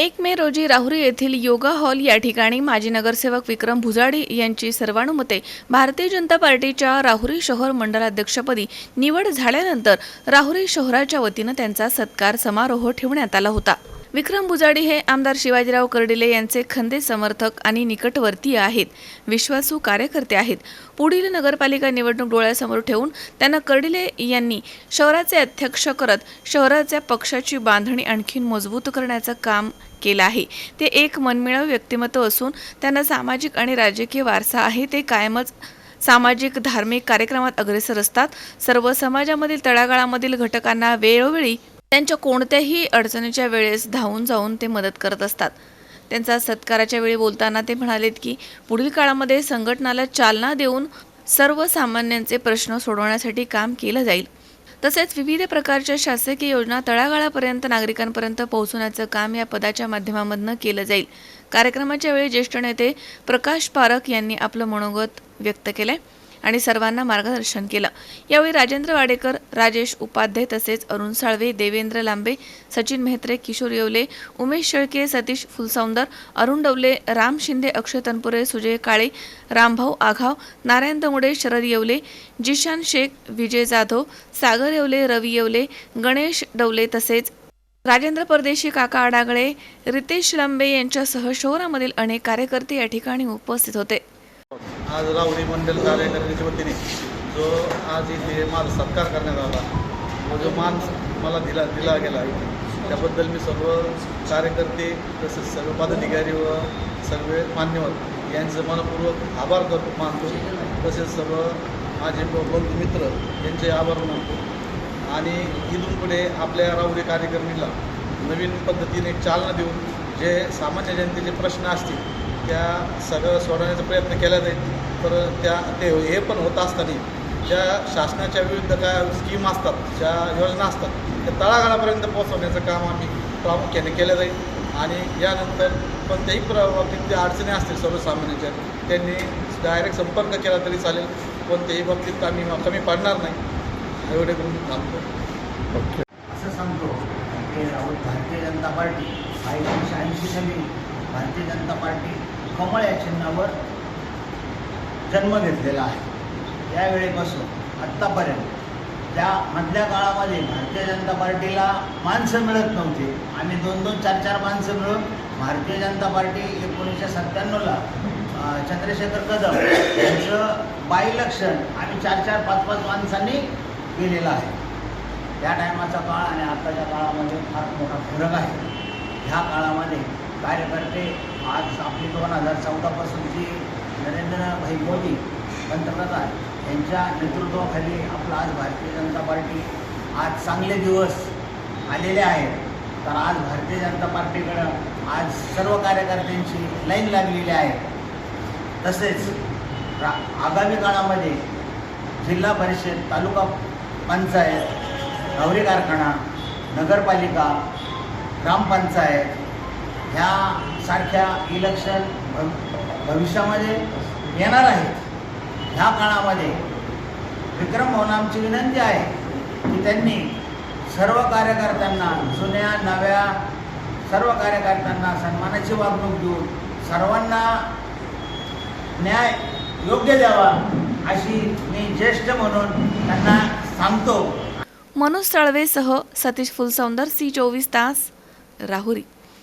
एक मे रोजी राहुरी येथील योगा हॉल या ठिकाणी माजी नगरसेवक विक्रम भुजाडी यांची सर्वानुमते भारतीय जनता पार्टीच्या राहुरी शहर मंडलाध्यक्षपदी निवड झाल्यानंतर राहुरी शहराच्या वतीनं त्यांचा सत्कार समारोह ठेवण्यात आला होता. विक्रम बुजाडी हे आमदार शिवाजीराव कर्डिले यांचे खंदे समर्थक आणि निकटवर्तीय आहेत. विश्वासू कार्यकर्ते आहेत. पुढील नगरपालिका निवडणूक डोळ्यासमोर ठेवून त्यांना कर्डिले यांनी शहराचे अध्यक्ष करत शहराच्या पक्षाची बांधणी आणखीन मजबूत करण्याचं काम केलं आहे. ते एक मनमिळाव व्यक्तिमत्व असून त्यांना सामाजिक आणि राजकीय वारसा आहे. ते कायमच सामाजिक धार्मिक कार्यक्रमात अग्रेसर असतात. सर्व समाजामधील तळागाळामधील घटकांना वेळोवेळी त्यांच्या कोणत्याही अडचणीच्या वेळेस धावून जाऊन ते मदत करत असतात. त्यांचा सत्काराच्या वेळी बोलताना ते म्हणालेत की पुढील काळामध्ये संघटनाला चालना देऊन सर्वसामान्यांचे प्रश्न सोडवण्यासाठी काम केलं जाईल. तसेच विविध प्रकारच्या शासकीय योजना तळागाळापर्यंत नागरिकांपर्यंत पोहोचवण्याचं काम या पदाच्या माध्यमामधनं केलं जाईल. कार्यक्रमाच्या वेळी ज्येष्ठ नेते प्रकाश पारख यांनी आपलं मनोगत व्यक्त केलंय. आणि सर्वांना मार्गदर्शन केलं. यावेळी राजेंद्र वाडेकर राजेश उपाध्याय तसेच अरुण साळवे देवेंद्र लांबे सचिन मेहत्रे किशोर येवले उमेश शेळके सतीश फुलसौंदर अरुण डवले राम शिंदे अक्षय तनपुरे सुजय काळे रामभाऊ आघाव नारायण दमुडे शरद येवले जिशान शेख विजय जाधव सागर येवले रवी येवले गणेश डवले तसेच राजेंद्र परदेशी काका आडागळे रितेश लंबे यांच्यासह शहरामधील अनेक कार्यकर्ते या ठिकाणी उपस्थित होते. आज रावडी मंडल कार्यकारिणीच्या वतीने जो आज इथे माझा सत्कार करण्यात आला व जो मान मला दिला दिला गेला त्याबद्दल मी सर्व कार्यकर्ते तसेच सर्व पदाधिकारी व सर्व मान्यवर यांचं मनपूर्वक आभार करतो मानतो. तसेच सर्व माझे बंधू मित्र यांचे आभार मानतो. आणि इथून पुढे आपल्या राहुरी कार्यकर्मीला नवीन पद्धतीने चालना देऊन जे सामान्य जनतेचे प्रश्न असतील त्या सगळं सोडवण्याचा प्रयत्न केला जाईल. तर त्या ते हे पण होत असताना ज्या शासनाच्या विविध काय स्कीम असतात ज्या योजना असतात त्या तळागाळापर्यंत पोहोचवण्याचं काम आम्ही प्रामुख्याने केलं जाईल. आणि यानंतर कोणत्याही प्र बाबतीत ज्या अडचणी असतील सर्वसामान्यांच्या त्यांनी डायरेक्ट संपर्क केला तरी चालेल. कोणत्याही बाबतीत आम्ही कमी पडणार नाही. एवढे करून थांबतो. असं सांगतो की भारतीय जनता पार्टी एकोणीसशे ऐंशी साली भारतीय जनता पार्टी कमळ या चिन्हावर जन्म घेतलेला आहे. त्यावेळेपासून आत्तापर्यंत त्या मधल्या काळामध्ये भारतीय जनता पार्टीला माणसं मिळत नव्हती. आणि दोन दोन चार चार माणसं मिळून भारतीय जनता पार्टी एकोणीसशे सत्त्याण्णवला चंद्रशेखर कदम यांचं बायलक्षण आणि चार चार पाच पाच माणसांनी केलेलं आहे. त्या टायमाचा काळ आणि आत्ताच्या काळामध्ये फार मोठा फरक आहे. ह्या काळामध्ये कार्यकर्ते आज आपली दोन हजार चौदापासूनची नरेंद्रभाई मोदी पंतप्रधान यांच्या नेतृत्वाखाली आपलं आज भारतीय जनता पार्टी आज चांगले दिवस आलेले आहेत. तर आज भारतीय जनता पार्टीकडं आज सर्व कार्यकर्त्यांची लाईन लागलेली आहे. तसेच रा आगामी काळामध्ये जिल्हा परिषद तालुका पंचायत नवरी कारखाना नगरपालिका ग्रामपंचायत ह्या सारख्या इलेक्शन भविष्यामध्ये येणार आहेत. ह्या काळामध्ये विक्रम भाऊन आमची विनंती आहे की त्यांनी सर्व कार्यकर्त्यांना जुन्या नव्या सर्व कार्यकर्त्यांना सन्मानाची वागणूक देऊन सर्वांना न्याय योग्य द्यावा अशी मी ज्येष्ठ म्हणून त्यांना सांगतो. मनोज साळवेसह सतीश फुलसौंदर सी चोवीस तास राहुरी.